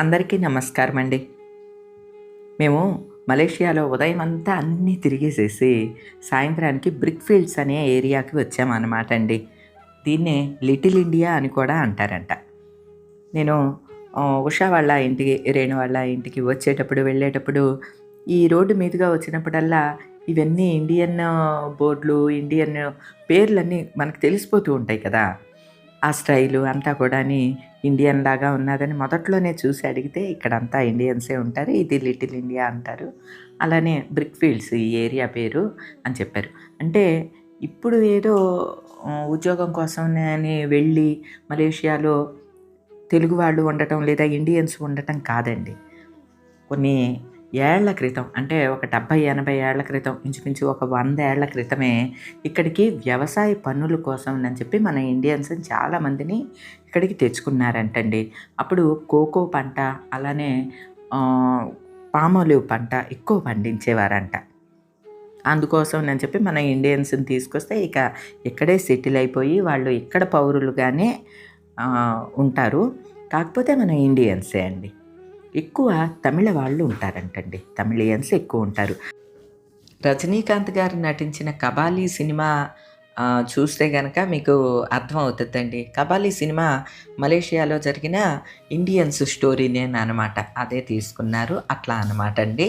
అందరికీ నమస్కారం అండి మేము మలేషియాలో ఉదయం అంతా అన్నీ తిరిగేసేసి సాయంత్రానికి బ్రిక్ ఫీల్డ్స్ అనే ఏరియాకి వచ్చామన్నమాట అండి దీన్నే లిటిల్ ఇండియా అని కూడా అంటారంట. నేను ఉషా వాళ్ళ ఇంటికి రేణు వాళ్ళ ఇంటికి వచ్చేటప్పుడు వెళ్ళేటప్పుడు ఈ రోడ్డు మీదుగా వచ్చినప్పుడల్లా ఇవన్నీ ఇండియన్ బోర్డులు ఇండియన్ పేర్లన్నీ మనకు తెలిసిపోతూ ఉంటాయి కదా. ఆ స్టైలు అంతా కూడా ఇండియన్ లాగా ఉన్నదని మొదట్లోనే చూసి అడిగితే ఇక్కడంతా ఇండియన్సే ఉంటారు ఇది లిటిల్ ఇండియా అంటారు. అలానే బ్రిక్ ఫీల్డ్స్ ఈ ఏరియా పేరు అని చెప్పారు. అంటే ఇప్పుడు ఏదో ఉద్యోగం కోసం అని వెళ్ళి మలేషియాలో తెలుగు వాళ్ళు ఉండటం లేదా ఇండియన్స్ ఉండటం కాదండి. కొన్ని ఏళ్ళ క్రితం అంటే ఒక డెబ్భై ఎనభై ఏళ్ళ క్రితం ఇంచుమించు ఒక వంద ఏళ్ళ క్రితమే ఇక్కడికి వ్యవసాయ పన్నుల కోసం అని చెప్పి మన ఇండియన్స్ చాలామందిని ఇక్కడికి తెచ్చుకున్నారంటండి. అప్పుడు కోకో పంట అలానే పామోలివ్ పంట ఎక్కువ పండించేవారంట. అందుకోసం అని చెప్పి మన ఇండియన్స్ని తీసుకొస్తే ఇక ఇక్కడే సెటిల్ అయిపోయి వాళ్ళు ఇక్కడ పౌరులుగానే ఉంటారు. కాకపోతే మన ఇండియన్సే అండి. ఎక్కువ తమిళ వాళ్ళు ఉంటారంటండి. తమిళియన్స్ ఎక్కువ ఉంటారు. రజనీకాంత్ గారు నటించిన కబాలీ సినిమా చూస్తే కనుక మీకు అర్థం అవుతుందండి కబాలీ సినిమా మలేషియాలో జరిగిన ఇండియన్స్ స్టోరీనే అనమాట. అదే తీసుకున్నారు. అట్లా అనమాట అండి.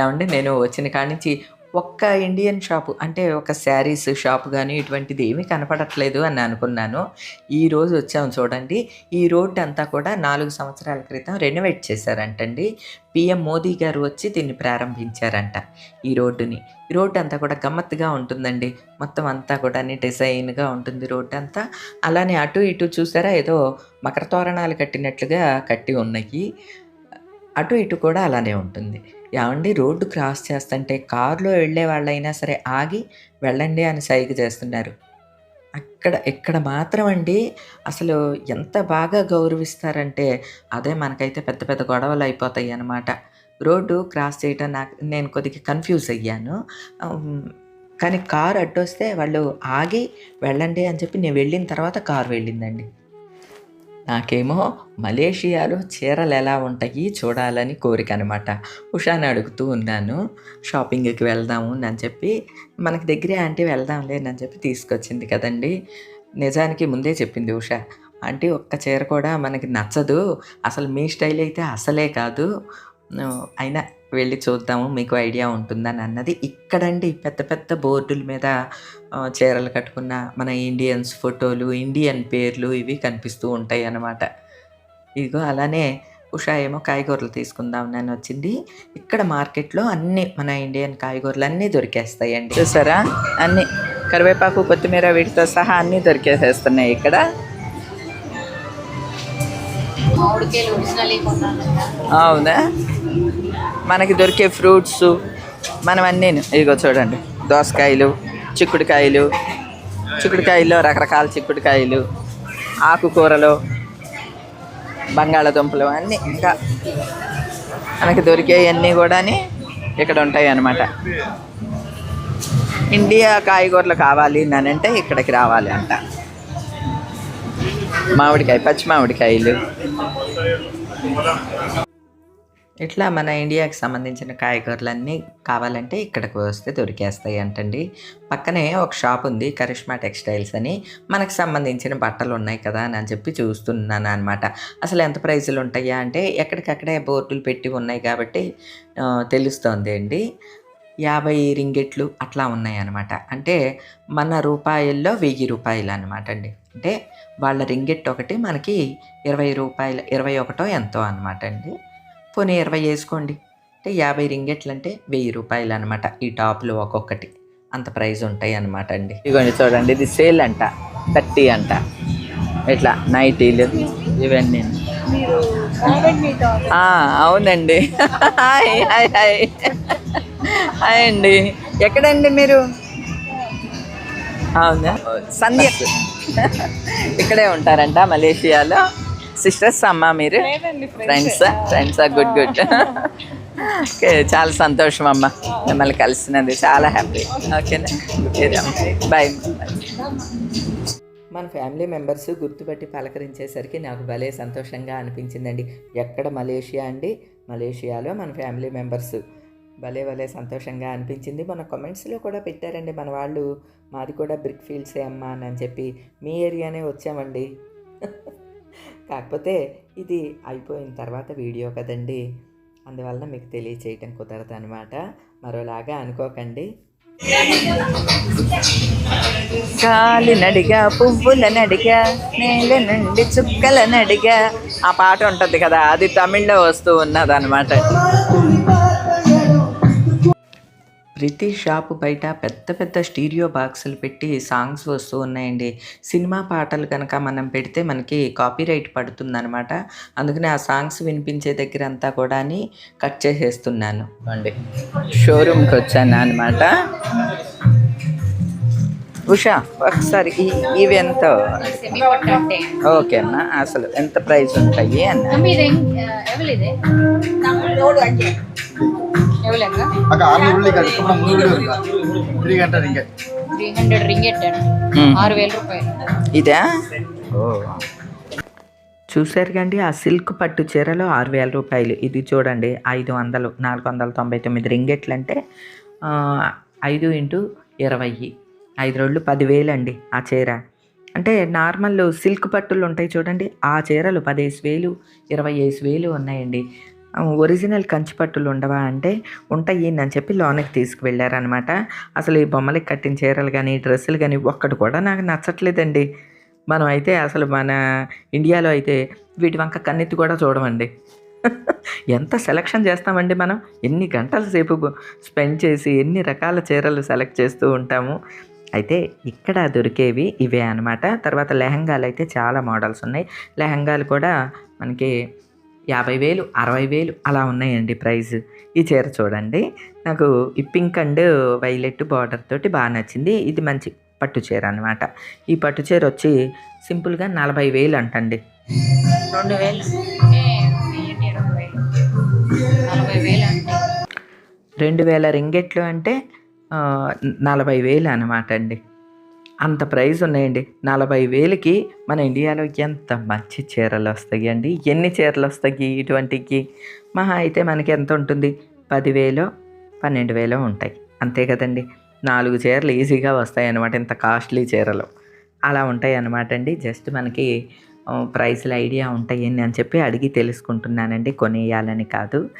ఏమండి నేను వచ్చిన కాడి నుంచి ఒక్క ఇండియన్ షాపు అంటే ఒక శారీస్ షాప్ కానీ ఇటువంటిది ఏమీ కనపడట్లేదు అని అనుకున్నాను. ఈ రోజు వచ్చాము చూడండి. ఈ రోడ్డు అంతా కూడా నాలుగు సంవత్సరాల క్రితం రెనోవేట్ చేశారంటండి. పిఎం మోదీ గారు వచ్చి దీన్ని ప్రారంభించారంట ఈ రోడ్డుని. ఈ రోడ్డు అంతా కూడా గమ్మత్తుగా ఉంటుందండి. మొత్తం అంతా కూడా డిజైన్గా ఉంటుంది రోడ్డు అంతా. అలానే అటు ఇటు చూసారా ఏదో మకర తోరణాలు కట్టినట్లుగా కట్టి ఉన్నాయి. అటు ఇటు కూడా అలానే ఉంటుంది. ఏమండి? రోడ్డు క్రాస్ చేస్తుంటే కారులో వెళ్ళే వాళ్ళైనా సరే ఆగి వెళ్ళండి అని సైగ చేస్తున్నారు. అక్కడ ఇక్కడ మాత్రం అండి అసలు ఎంత బాగా గౌరవిస్తారంటే అదే మనకైతే పెద్ద పెద్ద గొడవలు అయిపోతాయి అన్నమాట. రోడ్డు క్రాస్ చేయటం నాకు నేను కొద్దిగా కన్ఫ్యూజ్ అయ్యాను. కానీ కారు అడ్డొస్తే వాళ్ళు ఆగి వెళ్ళండి అని చెప్పి నేను వెళ్ళిన తర్వాత కారు వెళ్ళిందండి. నాకేమో మలేషియాలో చీరలు ఎలా ఉంటాయి చూడాలని కోరిక అనమాట ఉషాని అడుగుతూ ఉన్నాను షాపింగ్కి వెళ్దాము అని చెప్పి మనకి దగ్గరే ఆంటీ వెళ్దాంలే అని చెప్పి తీసుకొచ్చింది కదండి. నిజానికి ముందే చెప్పింది ఉషా ఆంటీ ఒక్క చీర కూడా మనకి నచ్చదు అసలు మీ స్టైల్ అయితే అసలే కాదు. అయినా వెళ్ళి చూద్దాము మీకు ఐడియా ఉంటుందని అన్నది. ఇక్కడండి పెద్ద పెద్ద బోర్డుల మీద చీరలు కట్టుకున్న మన ఇండియన్స్ ఫోటోలు ఇండియన్ పేర్లు ఇవి కనిపిస్తూ ఉంటాయి అన్నమాట. ఇదిగో అలానే ఉషా ఏమో కాయగూరలు తీసుకుందాం అని వచ్చింది. ఇక్కడ మార్కెట్లో అన్ని మన ఇండియన్ కాయగూరలు అన్నీ దొరికేస్తాయండి. చూసారా? అన్ని కరివేపాకు కొత్తిమీర వీటితో సహా అన్నీ దొరికేసేస్తున్నాయి ఇక్కడ. అవునా? మనకి దొరికే ఫ్రూట్స్ మనం అన్నీ ఇదిగో చూడండి దోసకాయలు చిక్కుడుకాయలు. చిక్కుడుకాయల్లో రకరకాల చిక్కుడుకాయలు ఆకుకూరలు బంగాళదుంపలు అన్నీ ఇంకా మనకి దొరికేవన్నీ కూడా ఇక్కడ ఉంటాయి అన్నమాట ఇండియా కాయగూరలు కావాలి అంటే ఇక్కడికి రావాలి అంట. మామిడికాయ పచ్చి మామిడికాయలు. ఇట్లా మన ఇండియాకి సంబంధించిన కాయగూరలన్నీ కావాలంటే ఇక్కడికి వస్తే దొరికేస్తాయి అంటండి. పక్కనే ఒక షాప్ ఉంది కరిష్మా టెక్స్టైల్స్ అని. మనకు సంబంధించిన బట్టలు ఉన్నాయి కదా అని చెప్పి చూస్తున్నాను అనమాట అసలు ఎంత ప్రైజులు ఉంటాయా అంటే ఎక్కడికక్కడే బోర్డులు పెట్టి ఉన్నాయి కాబట్టి తెలుస్తోంది అండి. యాభై రింగెట్లు అట్లా ఉన్నాయి అనమాట అంటే మన రూపాయల్లో వెయ్యి రూపాయలు అనమాట అండి. అంటే వాళ్ళ రింగెట్ ఒకటి మనకి ఇరవై రూపాయలు ఇరవై ఒకటో ఎంతో అనమాట అండి. పోనీ ఇరవై వేసుకోండి. అంటే యాభై రింగెట్లు అంటే వెయ్యి రూపాయలు అనమాట ఈ టాప్లు ఒక్కొక్కటి. అంత ప్రైస్ ఉంటాయి అనమాట అండి. ఇదిగోండి చూడండి ఇది సేల్ అంట థర్టీ అంట. ఇట్లా నైటీలు ఇవన్నీ. మీరు కామెంట్ మీట్ ఆ, అవునండి. Hi hi hi. హాయ్ అండి. ఎక్కడండి మీరు? అవునా? సంధ్య. ఇక్కడే ఉంటారంట మలేషియాలో. సిస్టర్స్ అమ్మా మీరు? Friends. Friends good good okay చాలా సంతోషం అమ్మ మిమ్మల్ని కలిసినది చాలా హ్యాపీ ఓకేనా బాయ్ మన ఫ్యామిలీ మెంబర్స్ గుర్తుపట్టి పలకరించేసరికి నాకు భలే సంతోషంగా అనిపించిందండి. ఎక్కడ మలేషియా అండి? మలేషియాలో మన ఫ్యామిలీ మెంబర్స్ భలే భలే సంతోషంగా అనిపించింది. మన కామెంట్స్లో కూడా పెట్టారండి. మన వాళ్ళు మాది కూడా బ్రిక్ ఫీల్డ్సే అమ్మా అని చెప్పి మీ ఏరియానే వచ్చామండి. కాకపోతే ఇది అయిపోయిన తర్వాత వీడియో కదండి. అందువలన మీకు తెలియచేయటం కుదరదు అనమాట మరోలాగా అనుకోకండి. కాలి నడిగా పువ్వుల నడిగా నేల నుండి చుక్కల నడిగా ఆ పాట ఉంటుంది కదా అది తమిళ్ళో వస్తూ ఉన్నదనమాట ప్రతి షాపు బయట పెద్ద పెద్ద స్టీరియో బాక్సులు పెట్టి సాంగ్స్ వస్తూ ఉన్నాయండి. సినిమా పాటలు కనుక మనం పెడితే మనకి కాపీరైట్ పడుతుందన్నమాట. అందుకని ఆ సాంగ్స్ వినిపించే దగ్గర అంతా కూడా కట్ చేసేస్తున్నాను. అండి షోరూమ్కి వచ్చాను అనమాట ఉషా ఒకసారి ఇవి ఎంత? ఓకే అన్న అసలు ఎంత ప్రైస్ ఉంటాయి అన్న? ఇదే? చూసారు చూశారు కండి ఆ సిల్క్ పట్టు చీరలో ఆరు వేల రూపాయలు. ఇది చూడండి ఐదు వందలు నాలుగు వందల తొంభై తొమ్మిది రింగెట్లు అంటే ఐదు ఇంటూ ఇరవై. ఐదు రోజులు పదివేలు అండి ఆ చీర. అంటే నార్మల్ సిల్క్ పట్టులు ఉంటాయి చూడండి ఆ చీరలు పదేసి వేలు ఇరవై వేలు ఉన్నాయండి. ఒరిజినల్ కంచిపట్టులు ఉండవా అంటే ఉంటాయి అని చెప్పి లోనికి తీసుకువెళ్ళారనమాట అసలు ఈ బొమ్మలకి కట్టిన చీరలు కానీ డ్రెస్సులు కానీ ఒక్కటి కూడా నాకు నచ్చట్లేదండి. మనం అయితే అసలు మన ఇండియాలో అయితే వీటి వంక కన్నెత్తి కూడా చూడమండి. ఎంత సెలక్షన్ చేస్తామండి మనం? ఎన్ని గంటల సేపు స్పెండ్ చేసి ఎన్ని రకాల చీరలు సెలెక్ట్ చేస్తూ ఉంటాము? అయితే ఇక్కడ దొరికేవి ఇవే అనమాట తర్వాత లెహంగాలు అయితే చాలా మోడల్స్ ఉన్నాయి. లెహంగాలు కూడా మనకి యాభై వేలు అరవై వేలు అలా ఉన్నాయండి ప్రైస్. ఈ చీర చూడండి. నాకు ఈ పింక్ అండ్ వైలెట్ బార్డర్ తోటి బాగా నచ్చింది. ఇది మంచి పట్టు చీర అనమాట ఈ పట్టు చీర వచ్చి సింపుల్గా నలభై వేలు అంటండి. రెండు వేలు. రెండు వేల. రింగెట్లు అంటే నలభై వేలు అనమాట అండి. అంత ప్రైస్ ఉన్నాయండి. నలభై వేలకి మన ఇండియాలో ఎంత మంచి చీరలు వస్తాయి అండి. ఎన్ని చీరలు వస్తాయి ఇటువంటికి? మహా అయితే మనకి ఎంత ఉంటుంది పదివేలో పన్నెండు వేలో ఉంటాయి. అంతే కదండి. నాలుగు చీరలు ఈజీగా వస్తాయి అనమాట ఇంత కాస్ట్లీ చీరలు. అలా ఉంటాయి అనమాట అండి. జస్ట్ మనకి ప్రైస్ల ఐడియా ఉంటాయి అని చెప్పి అడిగి తెలుసుకుంటున్నానండి. కొనేయాలని కాదు.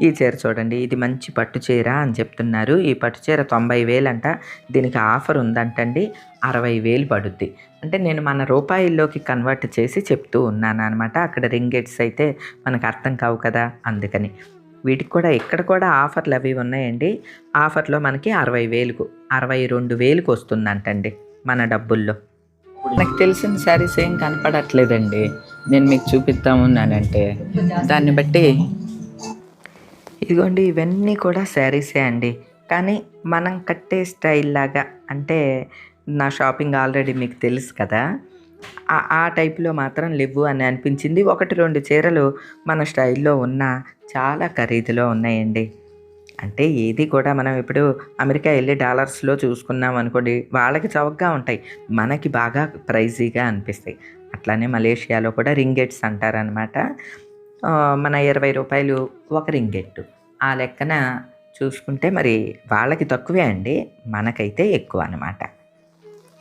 ఈ చీర చూడండి ఇది మంచి పట్టు చీర అని చెప్తున్నారు. ఈ పట్టు చీర తొంభై వేలంట దీనికి ఆఫర్ ఉందంటండి అరవై వేలు పడుద్ది. అంటే నేను మన రూపాయల్లోకి కన్వర్ట్ చేసి చెప్తూ ఉన్నాను అనమాట అక్కడ రింగెట్స్ అయితే మనకు అర్థం కావు కదా అందుకని. వీటికి కూడా ఇక్కడ కూడా ఆఫర్లు అవి ఉన్నాయండి. ఆఫర్లో మనకి అరవై వేలకు అరవై రెండు వేలకు వస్తుందంటండి మన డబ్బుల్లో. నాకు తెలిసిన శారీస్ ఏం కనపడట్లేదండి. నేను మీకు చూపిద్దాము ఉన్నానంటే దాన్ని బట్టి ఇదిగోండి ఇవన్నీ కూడా శారీసే అండి. కానీ మనం కట్టే స్టైల్ లాగా అంటే నా షాపింగ్ ఆల్రెడీ మీకు తెలుసు కదా. ఆ- టైప్లో మాత్రం లేవు అని అనిపించింది. ఒకటి రెండు చీరలు మన స్టైల్లో ఉన్న చాలా ఖరీదులో ఉన్నాయండి. అంటే ఏది కూడా మనం ఇప్పుడు అమెరికా వెళ్ళి డాలర్స్లో చూసుకున్నాం అనుకోండి వాళ్ళకి చౌకగా ఉంటాయి. మనకి బాగా ప్రైజీగా అనిపిస్తాయి. అట్లానే మలేషియాలో కూడా రింగెట్స్ అంటారనమాట మన ఇరవై రూపాయలు ఒక రింగెట్టు ఆ లెక్కన చూసుకుంటే మరి వాళ్ళకి తక్కువే అండి మనకైతే ఎక్కువ అనమాట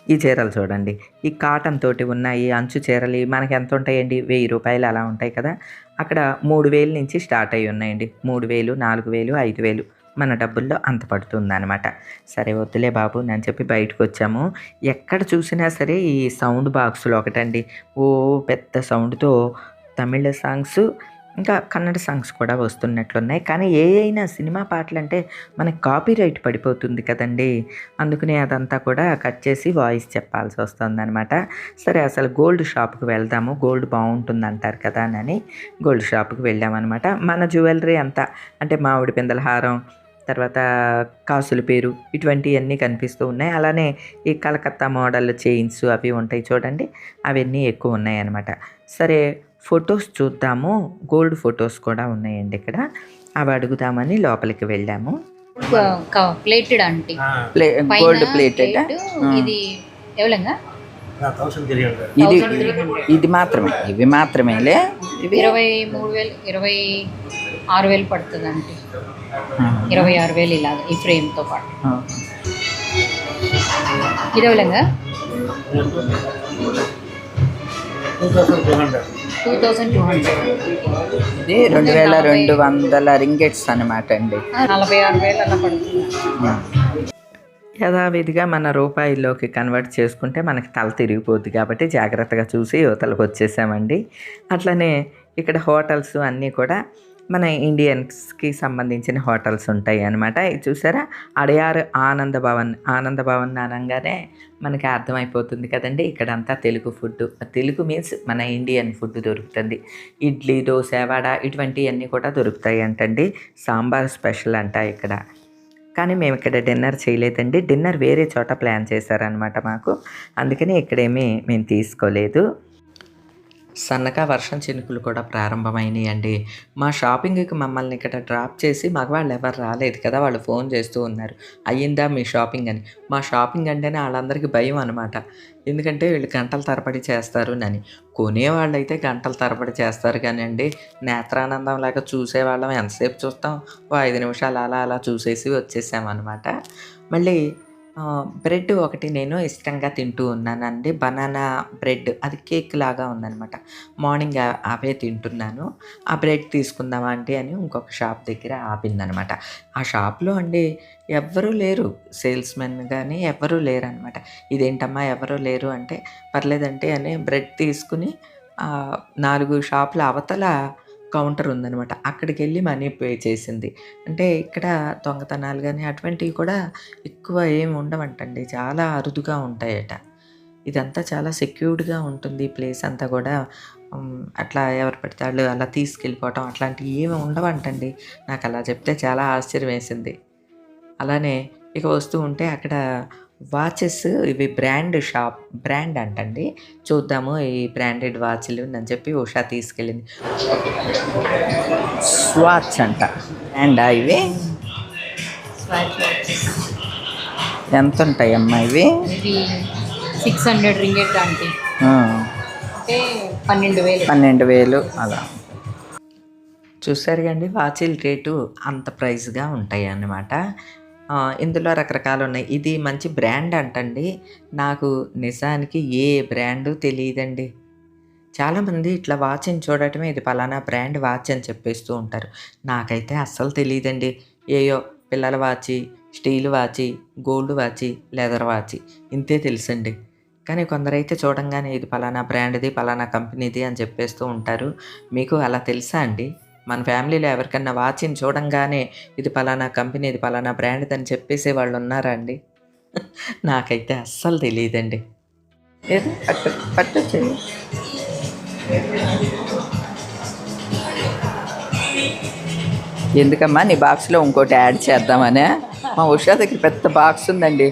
ఈ చీరలు చూడండి ఈ కాటన్ తోటి ఉన్నాయి అంచు చీరలు మనకి ఎంత ఉంటాయండి? వెయ్యి రూపాయలు అలా ఉంటాయి కదా. అక్కడ మూడు వేలు నుంచి స్టార్ట్ అయి ఉన్నాయండి. మూడు వేలు నాలుగు వేలు ఐదు వేలు. మన డబ్బుల్లో అంత పడుతుంది అనమాట సరే వద్దులే బాబు నేను చెప్పి బయటకు వచ్చాము. ఎక్కడ చూసినా సరే ఈ సౌండ్ బాక్సులు ఒకటండి. ఓ పెద్ద సౌండ్తో తమిళ సాంగ్స్ ఇంకా కన్నడ సాంగ్స్ కూడా వస్తున్నట్లున్నాయి. కానీ ఏ అయినా సినిమా పాటలు అంటే మనకి కాపీ రైట్ పడిపోతుంది కదండి. అందుకనే అదంతా కూడా కట్ చేసి వాయిస్ చెప్పాల్సి వస్తుంది అనమాట సరే అసలు గోల్డ్ షాప్కి వెళ్దాము. గోల్డ్ బాగుంటుంది అంటారు కదా అని గోల్డ్ షాప్కి వెళ్ళామన్నమాట. మన జ్యువెలరీ అంతా అంటే మామిడి పిందల హారం తర్వాత కాసుల పేరు ఇటువంటివన్నీ కనిపిస్తూ ఉన్నాయి. అలానే ఈ కలకత్తా మోడల్ చైన్స్ అవి ఉంటాయి చూడండి. అవన్నీ ఎక్కువ ఉన్నాయి అన్నమాట సరే ఫొటోస్ చూద్దాము. గోల్డ్ ఫొటోస్ కూడా ఉన్నాయండి ఇక్కడ. అవి అడుగుదామని లోపలికి వెళ్ళాము. ప్లేటెడ్ పైన గోల్డ్ ప్లేటెడ్? ఇది ఎవలంగా? ఇది 1300. ఇది మాత్రమే ఇవి మాత్రమేలే ఇరవై మూడు వేలు ఇరవై ఆరు వేలు పడుతుంది అంటే. ఆ, ఇరవై ఆరు వేలు ఇలా ఈ ఫ్రేమ్తో పాటు. ఇది విధంగా ఇది రెండు వేల రెండు వందల రింగెట్స్ అనమాట అండి. నలభై ఆరు వేలు అలా పడుతుంది యథావిధిగా మన రూపాయిలోకి కన్వర్ట్ చేసుకుంటే మనకి తల తిరిగిపోద్ది కాబట్టి జాగ్రత్తగా చూసి యువతలకు వచ్చేసామండి. అట్లనే ఇక్కడ హోటల్స్ అన్నీ కూడా మన ఇండియన్స్కి సంబంధించిన హోటల్స్ ఉంటాయి అనమాట ఇది చూసారా? అడయారు ఆనంద భవన్ ఆనంద భవన్ అనగానే మనకి అర్థమైపోతుంది కదండి. ఇక్కడంతా తెలుగు ఫుడ్ తెలుగు మీన్స్ మన ఇండియన్ ఫుడ్ దొరుకుతుంది. ఇడ్లీ దోశ వడ ఇటువంటివన్నీ కూడా దొరుకుతాయి అంటండి. సాంబార్ స్పెషల్ అంట ఇక్కడ. కానీ మేము ఇక్కడ డిన్నర్ చేయలేదండి. డిన్నర్ వేరే చోట ప్లాన్ చేశారనమాట మాకు. అందుకని ఇక్కడేమీ మేము తీసుకోలేదు. సన్నగా వర్షం చినుకులు కూడా ప్రారంభమైనాయి అండి మా షాపింగ్కి మమ్మల్ని ఇక్కడ డ్రాప్ చేసి మగవాళ్ళు ఎవరు రాలేదు కదా వాళ్ళు ఫోన్ చేస్తూ ఉన్నారు. అయ్యిందా మీ షాపింగ్ అని. మా షాపింగ్ అంటేనే వాళ్ళందరికీ భయం అనమాట ఎందుకంటే వీళ్ళు గంటల తరబడి చేస్తారు అని కొనేవాళ్ళు అయితే గంటల తరబడి చేస్తారు కానీ అండి నేత్రానందం లాగా చూసేవాళ్ళం. ఎంతసేపు చూస్తాం? ఓ ఐదు నిమిషాలు అలా అలా చూసేసి వచ్చేసామన్నమాట. మళ్ళీ బ్రెడ్ ఒకటి నేను ఇష్టంగా తింటూ ఉన్నానండి. బనానా బ్రెడ్ అది కేక్ లాగా ఉందనమాట మార్నింగ్ అవే తింటున్నాను. ఆ బ్రెడ్ తీసుకుందామా అంటే అని ఇంకొక షాప్ దగ్గర ఆపిందనమాట ఆ షాప్లో అండి ఎవ్వరూ లేరు. సేల్స్ మెన్ కానీ ఎవ్వరూ లేరు అనమాట ఇదేంటమ్మా ఎవరూ లేరు అంటే పర్లేదంటే అని బ్రెడ్ తీసుకుని నాలుగు షాపుల అవతల కౌంటర్ ఉందనమాట అక్కడికి వెళ్ళి మనీ పే చేసింది. అంటే ఇక్కడ దొంగతనాలు కానీ అటువంటివి కూడా ఎక్కువ ఏమి ఉండవంటండి. చాలా అరుదుగా ఉంటాయట. ఇదంతా చాలా సెక్యూర్డ్గా ఉంటుంది ప్లేస్ అంతా కూడా. అట్లా ఎవరు పెడితే వాళ్ళు అలా తీసుకెళ్ళిపోవటం అట్లాంటివి ఏమి ఉండవంటండి. నాకు అలా చెప్తే చాలా ఆశ్చర్యం వేసింది. అలానే ఇక వస్తూ ఉంటే అక్కడ వాచెస్ ఇవి బ్రాండ్ షాప్ బ్రాండ్ అంటండి. చూద్దాము ఈ బ్రాండెడ్ వాచ్లు అని చెప్పి ఉషా తీసుకెళ్ళింది. స్వాచ్ అంట. అండ్ ఇవి? ఎంత ఉంటాయి అమ్మా ఇవి సిక్స్ హండ్రెడ్ రింగెట్ అంటే పన్నెండు వేలు. పన్నెండు వేలు అలా. చూసారు కండి వాచిల రేటు అంత ప్రైస్గా ఉంటాయి అన్నమాట ఇందులో రకరకాలు ఉన్నాయి ఇది మంచి బ్రాండ్ అంటండి. నాకు నిజానికి ఏ బ్రాండు తెలియదండి. చాలామంది ఇట్లా వాచ్ని చూడటమే ఇది పలానా బ్రాండ్ వాచ్ అని చెప్పేస్తూ ఉంటారు. నాకైతే అస్సలు తెలియదండి. ఏయో పిల్లల watch steel watch gold watch leather watch ఇంతే తెలుసండి. కానీ కొందరైతే చూడంగానే ఇది పలానా బ్రాండ్ది పలానా కంపెనీది అని చెప్పేస్తూ ఉంటారు. మీకు అలా తెలుసా అండి? మన ఫ్యామిలీలో ఎవరికన్నా వాచిని చూడంగానే ఇది పలానా కంపెనీ ఇది పలానా బ్రాండ్ అని చెప్పేసే వాళ్ళు ఉన్నారా అండి? నాకైతే అస్సలు తెలియదండి పట్టు పట్టు ఎందుకమ్మా? నీ బాక్స్లో ఇంకోటి యాడ్ చేద్దామనే? మా ఉషా దగ్గర పెద్ద బాక్స్ ఉందండి.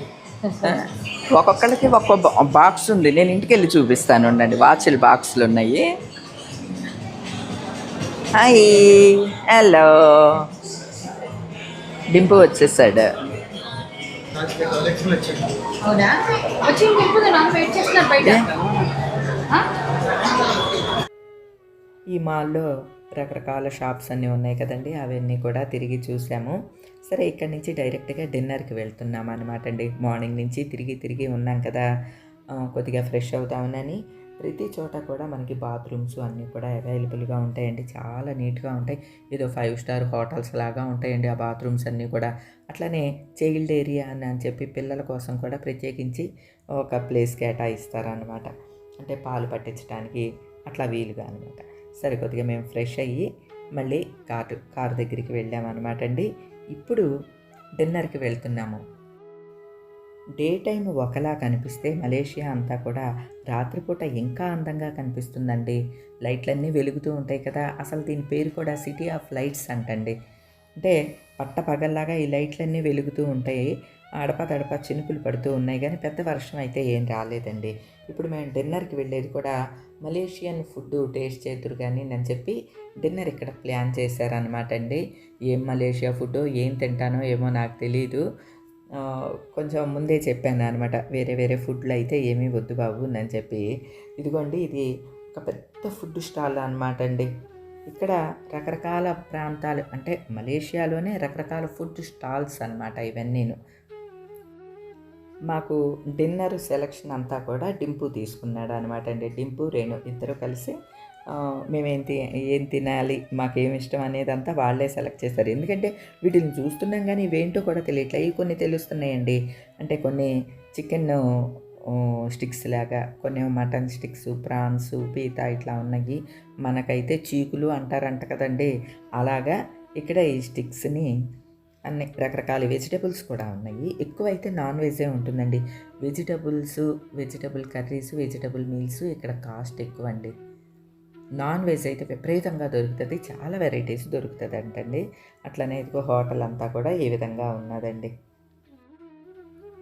ఒక్కొక్కళ్ళకి ఒక్కో బాక్స్ ఉంది. నేను ఇంటికి వెళ్ళి చూపిస్తాను ఉండండి. వాచ్లు బాక్సులు ఉన్నాయి. హాయ్. హలో డింపు వచ్చేసాడు? ఈ మాల్లో రకరకాల షాప్స్ అన్నీ ఉన్నాయి కదండి అవన్నీ కూడా తిరిగి చూసాము. సరే ఇక్కడి నుంచి డైరెక్ట్గా డిన్నర్కి వెళ్తున్నాం అనమాట అండి. మార్నింగ్ నుంచి తిరిగి తిరిగి ఉన్నాం కదా. కొద్దిగా ఫ్రెష్ అవుతామని. ప్రతి చోట కూడా మనకి బాత్రూమ్స్ అన్నీ కూడా అవైలబుల్గా ఉంటాయండి. చాలా నీట్గా ఉంటాయి. ఏదో ఫైవ్ స్టార్ హోటల్స్ లాగా ఉంటాయండి ఆ బాత్రూమ్స్ అన్నీ కూడా. అట్లనే చైల్డ్ ఏరియా అని అని చెప్పి పిల్లల కోసం కూడా ప్రత్యేకించి ఒక ప్లేస్ కేటాయిస్తారనమాట అంటే పాలు పట్టించడానికి అట్లా వీలుగా అనమాట సరే కొద్దిగా మేము ఫ్రెష్ అయ్యి మళ్ళీ కారు కారు దగ్గరికి వెళ్ళామన్నమాట అండి. ఇప్పుడు డిన్నర్కి వెళ్తున్నాము. డే టైం ఒకలా కనిపిస్తే మలేషియా అంతా కూడా రాత్రిపూట ఇంకా అందంగా కనిపిస్తుందండి. లైట్లన్నీ వెలుగుతూ ఉంటాయి కదా. అసలు దీని పేరు కూడా సిటీ ఆఫ్ లైట్స్ అంటండి. అంటే పట్ట పగల్లాగా ఈ లైట్లన్నీ వెలుగుతూ ఉంటాయి. అడప తడప చినుకులు పడుతూ ఉన్నాయి. కానీ పెద్ద వర్షం అయితే ఏం రాలేదండి. ఇప్పుడు మేము డిన్నర్కి వెళ్ళేది కూడా మలేషియన్ ఫుడ్ టేస్ట్ చేద్దరు కానీ నేను చెప్పి డిన్నర్ ఇక్కడ ప్లాన్ చేశారనమాట అండి ఏం మలేషియా ఫుడ్ ఏం తింటానో ఏమో నాకు తెలియదు కొంచెం ముందే చెప్పాను అనమాట వేరే వేరే ఫుడ్లు అయితే ఏమీ వద్దు బాబు అని చెప్పి. ఇదిగోండి ఇది ఒక పెద్ద ఫుడ్ స్టాల్ అనమాట అండి. ఇక్కడ రకరకాల ప్రాంతాలు అంటే మలేషియాలోనే రకరకాల ఫుడ్ స్టాల్స్ అనమాట ఇవన్నీను. మాకు డిన్నర్ సెలక్షన్ అంతా కూడా డింపు తీసుకున్నాడు అనమాట అండి. డింపు రేణు ఇద్దరు కలిసి మేమేం తి ఏం తినాలి మాకేమి ఇష్టం అనేది అంతా వాళ్ళే సెలెక్ట్ చేస్తారు. ఎందుకంటే వీటిని చూస్తున్నాం కానీ ఇవేంటో కూడా తెలియట్లే. ఇవి కొన్ని తెలుస్తున్నాయండి. అంటే కొన్ని చికెన్ స్టిక్స్ లాగా కొన్ని మటన్ స్టిక్స్ ప్రాన్స్ పీతా ఇట్లా ఉన్నాయి మనకైతే చీకులు అంటారంట కదండి. అలాగా ఇక్కడ ఈ స్టిక్స్ని అన్ని రకరకాల వెజిటబుల్స్ కూడా ఉన్నాయి. ఎక్కువైతే నాన్ వెజే ఉంటుందండి. Vegetables vegetable curries vegetable meals ఇక్కడ కాస్ట్ ఎక్కువ అండి నాన్ వెజ్ అయితే విపరీతంగా దొరుకుతుంది. చాలా వెరైటీస్ దొరుకుతుంది అంటండి అట్లనే ఇదిగో హోటల్ అంతా కూడా ఈ విధంగా ఉన్నదండి.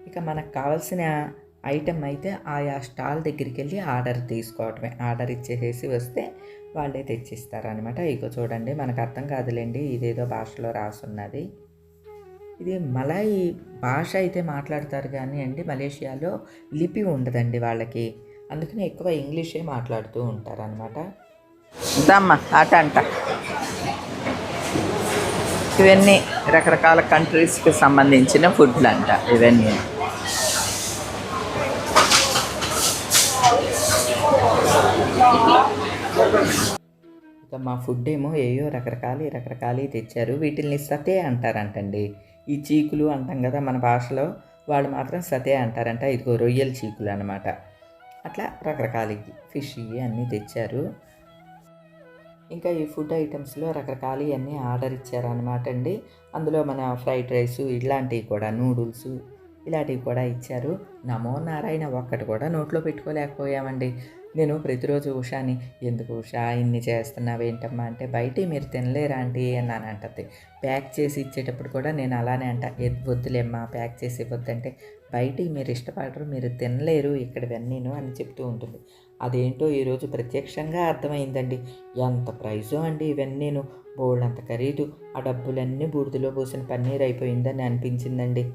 ఇక మనకు కావాల్సిన ఐటెం అయితే ఆయా స్టాల్ దగ్గరికి వెళ్ళి ఆర్డర్ తీసుకోవటమే. ఆర్డర్ ఇచ్చేసేసి వస్తే వాళ్ళే తెచ్చిస్తారనమాట ఇగో చూడండి మనకు అర్థం కాదులేండి ఇదేదో భాషలో రాసున్నది. ఇది మలాయి భాష అయితే మాట్లాడతారు కానీ అండి మలేషియాలో లిపి ఉండదండి వాళ్ళకి. అందుకని ఎక్కువ ఇంగ్లీషే మాట్లాడుతూ ఉంటారనమాట దమ్మ అట అంట. ఇవన్నీ రకరకాల కంట్రీస్కి సంబంధించిన ఫుడ్లు అంట ఇవన్నీ మా ఫుడ్ ఏమో ఏయో రకరకాలు రకరకాలు తెచ్చారు. వీటిల్ని సతే అంటారంటండి. ఈ చీకులు అంటాం కదా మన భాషలో వాళ్ళు మాత్రం సతే అంటారంట. ఇదిగో రొయ్యల చీకులు అనమాట అట్లా రకరకాల ఫిష్ అన్నీ తెచ్చారు. ఇంకా ఈ ఫుడ్ ఐటమ్స్లో రకరకాలు ఇవన్నీ ఆర్డర్ ఇచ్చారనమాట అండి. అందులో మన ఫ్రైడ్ రైస్ ఇలాంటివి కూడా నూడిల్స్ ఇలాంటివి కూడా ఇచ్చారు. నమో నారాయణ ఒక్కటి కూడా నోట్లో పెట్టుకోలేకపోయామండి. నేను ప్రతిరోజు ఉషాని ఎందుకు ఉషా ఇన్ని చేస్తున్నావు ఏంటమ్మా అంటే బయట మీరు తినలేరా ఆంటీ? అని అంటది. ప్యాక్ చేసి ఇచ్చేటప్పుడు కూడా నేను అలానే అంట వద్దులేమ్మా ప్యాక్ చేసి ఇవ్వద్దంటే బయట మీరు ఇష్టపడరు మీరు తినలేరు ఇక్కడవన్నీను అని చెప్తూ ఉంటుంది. అదేంటో ఈరోజు ప్రత్యక్షంగా అర్థమైందండి. ఎంత ప్రైజో అండి ఇవన్నీను బోల్డంత ఖరీదు. ఆ డబ్బులన్నీ బూడిదలో పోసిన పన్నీర్ అయిపోయిందని అనిపించిందండి.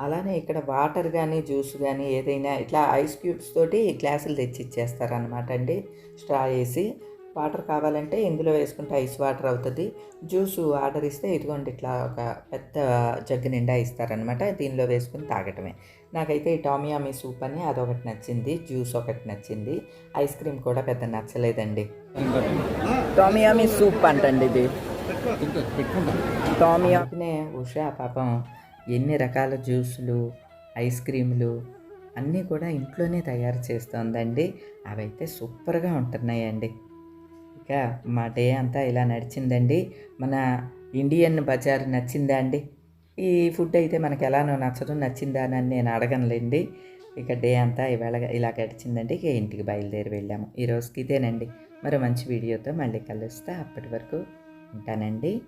అలానే ఇక్కడ వాటర్ కానీ జ్యూస్ కానీ ఏదైనా ఇట్లా ఐస్ క్యూబ్స్ తోటి గ్లాసులు తెచ్చి ఇచ్చేస్తారనమాట అండి. స్ట్రా వేసి వాటర్ కావాలంటే ఇందులో వేసుకుంటే ఐస్ వాటర్ అవుతుంది. జ్యూస్ ఆర్డర్ ఇస్తే ఇదిగోండి ఇట్లా ఒక పెద్ద జగ్గు నిండా ఇస్తారనమాట దీనిలో వేసుకుని తాగటమే. నాకైతే ఈ టామియామి సూప్ అని అదొకటి నచ్చింది. జ్యూస్ ఒకటి నచ్చింది. ఐస్ క్రీమ్ కూడా పెద్ద నచ్చలేదండి. టామియామి సూప్ అంటండి ఇది. టామియామీనే ఉషా పాపం ఎన్ని రకాల జ్యూసులు ఐస్ క్రీములు అన్నీ కూడా ఇంట్లోనే తయారు చేస్తుందండి. అవైతే సూపర్గా ఉంటున్నాయండి. ఇక మా డే అంతా ఇలా నడిచిందండి. మన ఇండియన్ బజార్ నచ్చిందా అండి? ఈ ఫుడ్ అయితే మనకు ఎలానో నచ్చదు నచ్చిందా అని నేను అడగనులేండి. ఇక డే అంతా ఇవాళ ఇలా గడిచిందండి. ఇక ఇంటికి బయలుదేరి వెళ్ళాము. ఈరోజుకి ఇదేనండి. మరో మంచి వీడియోతో మళ్ళీ కలుస్తా. అప్పటి వరకు ఉంటానండి.